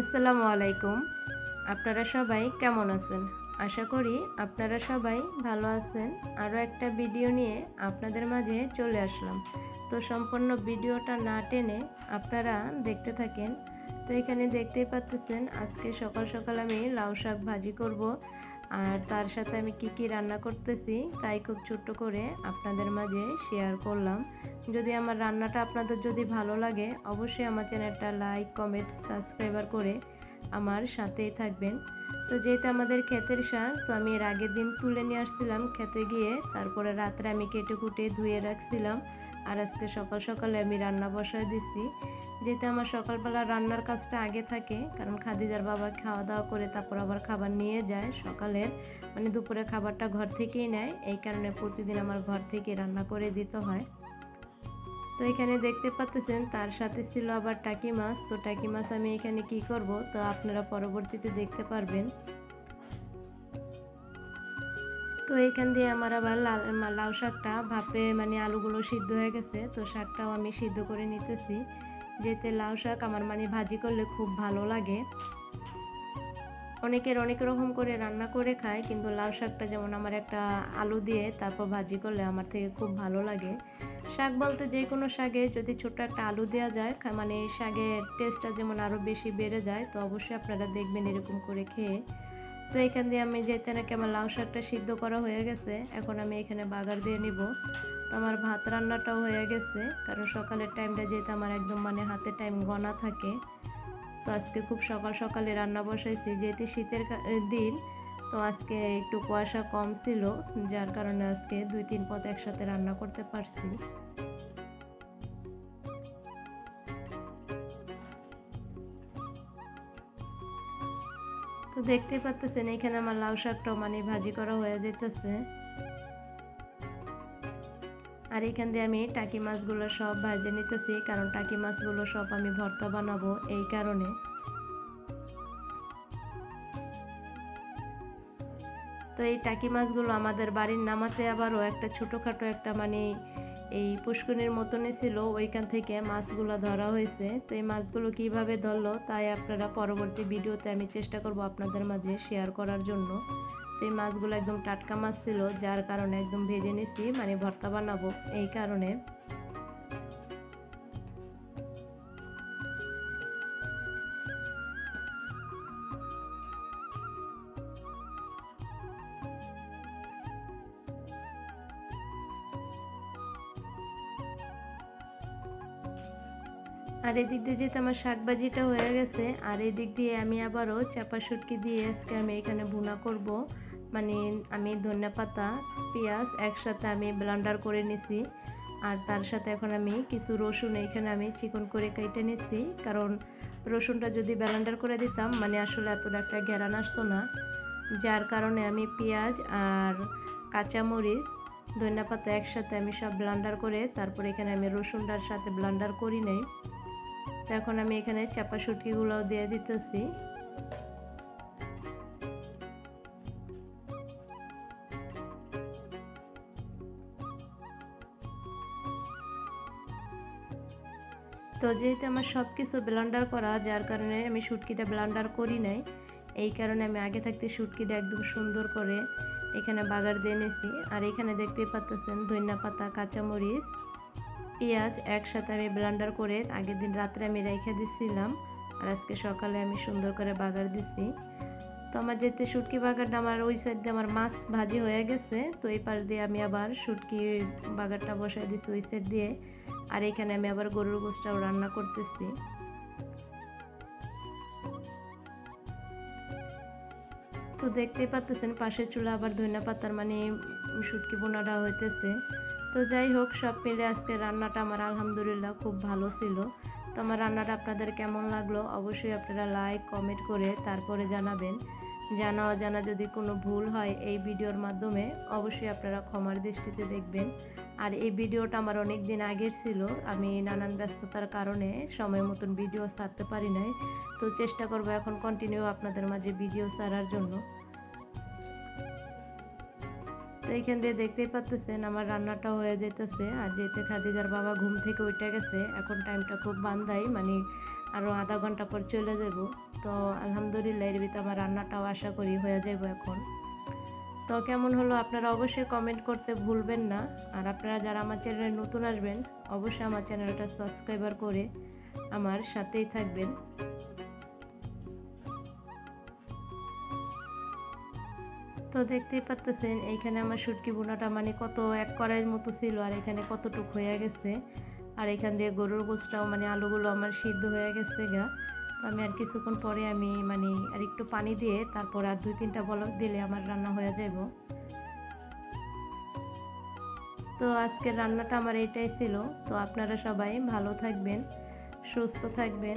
আসসালামু আলাইকুম। আপনারা সবাই কেমন আছেন? আশা করি আপনারা সবাই ভালো আছেন। আরও একটা ভিডিও নিয়ে আপনাদের মাঝে চলে আসলাম। তো সম্পূর্ণ ভিডিওটা না টেনে আপনারা দেখতে থাকেন। তো এখানে দেখতেই পাচ্ছেন আজকে সকাল সকাল আমি লাউ শাক ভাজি করব। আর তার সাথে আমি কি কি রান্না করতেছি তাই খুব ছোট্ট করে আপনাদের মাঝে শেয়ার করলাম। যদি আমার রান্নাটা আপনাদের যদি ভালো লাগে, অবশ্যই আমার চ্যানেলটা লাইক কমেন্ট সাবস্ক্রাইবার করে আমার সাথেই থাকবেন। তো যেহেতু আমাদের ক্ষেতের শাক, তো আমি এর আগের দিন তুলে নিয়ে আসছিলাম। খেতে গিয়ে তারপরে রাত্রে আমি কেটে কুটে ধুয়ে রাখছিলাম। আর আজকে সকাল সকালে আমি রান্না বসায় দিছি। যেহেতু আমার সকালবেলা রান্নার কাজটা আগে থাকে, কারণ খাদিজার বাবা খাওয়া দাওয়া করে তারপর আবার খাবার নিয়ে যায়। সকালের মানে দুপুরে খাবারটা ঘর থেকেই নেয়, এই কারণে প্রতিদিন আমার ঘর থেকে রান্না করে দিতে হয়। তো এখানে দেখতে পাচ্ছেন তার সাথে ছিল আবার টাকি মাছ। তো টাকি মাছ আমি এখানে কি করব? তো আপনারা পরবর্তীতে দেখতে পারবেন। তো এইখান দিয়ে আমার আবার লাল লাউ শাকটা ভাপে মানে আলুগুলো সিদ্ধ হয়ে গেছে, তো শাকটাও আমি সিদ্ধ করে নিতেছি। যেতে লাউ শাক আমার মানে ভাজি করলে খুব ভালো লাগে। অনেকের অনেক রকম করে রান্না করে খায়, কিন্তু লাউ শাকটা যেমন আমার একটা আলু দিয়ে তারপর ভাজি করলে আমার থেকে খুব ভালো লাগে। শাক বলতে যে কোনো শাকে যদি ছোট একটা আলু দেওয়া যায় মানে শাকের টেস্টটা যেমন আরও বেশি বেড়ে যায়, তো অবশ্যই আপনারা দেখবেন এরকম করে খেয়ে। তো এখান দিয়ে আমি যেতে নাকি আমার লাউ শাকটা সিদ্ধ করা হয়ে গেছে, এখন আমি এখানে বাগার দিয়ে নিব। তো আমার ভাত রান্নাটাও হয়ে গেছে, কারণ সকালের টাইমটা যেহেতু আমার একদম মানে হাতে টাইম গণা থাকে। তো আজকে খুব সকাল সকালে রান্না বসাইছি, যেহেতু শীতের দিন, তো আজকে একটু কুয়াশা কম ছিল, যার কারণে আজকে দুই, তিন পদ একসাথে রান্না করতে পারছি। তো দেখতেই পাচ্ছেন এখানে আমার লাউ শাকটাও মানে ভাজি করা হয়ে যেতেছে আর এখান দিয়ে আমি টাকি মাছগুলো সব ভাজে নিতেছি, কারণ টাকি মাছগুলো সব আমি ভর্তা বানাবো এই কারণে। তো এই টাকি মাছগুলো আমাদের বাড়ির নামাতে আবারও একটা ছোটোখাটো একটা মানে এই পুষ্কনের মতনই ছিল, ওইখান থেকে মাছগুলো ধরা হয়েছে। তো এই মাছগুলো কীভাবে ধরলো, তাই আপনারা পরবর্তী ভিডিওতে আমি চেষ্টা করব আপনাদের মাঝে শেয়ার করার জন্য। তো এই মাছগুলো একদম টাটকা মাছ ছিল, যার কারণে একদম ভেজে নিছি মানে ভর্তা বানাবো, এই কারণে। আর এদিক দিয়ে যেহেতু আমার শাকভাজিটা হয়ে গেছে, আর এদিক দিয়ে আমি আবারও চাপা শুটকি দিয়ে আজকে আমি এখানে ভুনা করব। মানে আমি ধনিয়া পাতা, পেঁয়াজ একসাথে আমি ব্লান্ডার করে নিছি, আর তার সাথে এখন আমি কিছু রসুন এখানে আমি চিকন করে কেটে নিছি। কারণ রসুনটা যদি ব্লান্ডার করে দিতাম মানে আসলে এতটা একটা ঘেরান আসতো না। যার কারণে আমি পেঁয়াজ আর কাঁচামরিচ, ধনিয়া পাতা একসাথে আমি সব ব্লান্ডার করে তারপর এখানে আমি রসুনটার সাথে ব্লান্ডার করি নাই। এখন আমি এখানে চাপা শুটকিগুলো দিয়ে দিতেছি। তো যেহেতু আমার সব কিছু ব্লান্ডার করা, যার কারণে আমি শুটকিটা ব্লান্ডার করি নাই, এই কারণে আমি আগে থাকতে শুটকিটা একদম সুন্দর করে এখানে বাগার দিয়ে নিয়েছি আর এখানে দেখতেই পাচ্ছেন ধনিয়া পাতা, কাঁচামরিচ পেঁয়াজ একসাথে আমি ব্লান্ডার করে আগের দিন রাত্রে আমি রেখে দিচ্ছিলাম আর আজকে সকালে আমি সুন্দর করে বাগার দিছি। তো আমার যেতে শুটকি বাগারটা আমার ওই সাইড দিয়ে আমার মাছ ভাজি হয়ে গেছে। তো এই পাশ দিয়ে আমি আবার শুটকি বাগারটা বসাই দিছি ওই সাইড দিয়ে। আর এখানে আমি আবার গরুর গোষ্ঠটাও রান্না করতেছি। তো দেখতেই পাচ্ছেন পাশের চুলা আবার ধনিয়া পাতার মানে শুটকি বোনাটা হইতেছে। তো যাই হোক, সব মিলে আজকে রান্নাটা আমার আলহামদুলিল্লাহ খুব ভালো ছিল। তো আমার রান্নাটা আপনাদের কেমন লাগল অবশ্যই আপনারা লাইক কমেন্ট করে তারপরে জানাবেন। জানা অজানা যদি কোনো ভুল হয় এই ভিডিওর মাধ্যমে অবশ্যই আপনারা ক্ষমার দৃষ্টিতে দেখবেন। আর এই ভিডিওটা আমার অনেক দিন আগের ছিল, আমি নানান ব্যস্ততার কারণে সময় মতন ভিডিও ছাড়তে পারি নাই। তো চেষ্টা করব এখন কন্টিনিউ আপনাদের মাঝে ভিডিও ছাড়ার জন্য। তো এইখান দিয়ে দেখতেই পাচ্ছেন আমার রান্নাটা হয়ে যেতেছে আর যেতে খাদিজার বাবা ঘুম থেকে উঠে গেছে, এখন টাইমটা খুব বান্ধাই মানে আরও আধা ঘণ্টা পর চলে যাব। তো আলহামদুলিল্লাহ, এর ভিতরে আমার রান্নাটাও আশা করি হয়ে যাব এখন। তো কেমন হলো? আপনারা অবশ্যই কমেন্ট করতে ভুলবেন না। আর আপনারা যারা আমার চ্যানেলে নতুন আসবেন, অবশ্যই আমার চ্যানেলটা সাবস্ক্রাইবার করে আমার সাথেই থাকবেন। তো দেখতেই পাচ্তেছেন এইখানে আমার শুটকি বোনাটা মানে কত এক কড়াইয়ের মতো ছিল আর এখানে কতটুক হয়ে গেছে। আর এখান দিয়ে গরুর গোছটাও মানে আলুগুলো আমার সিদ্ধ হয়ে গেছে গা। তো আমি আর কিছুক্ষণ পরে আমি মানে আর একটু পানি দিয়ে তারপর আর দুই তিনটা বলক দিলে আমার রান্না হয়ে যাব তো আজকের রান্নাটা আমার এটাই ছিল। তো আপনারা সবাই ভালো থাকবেন, সুস্থ থাকবেন।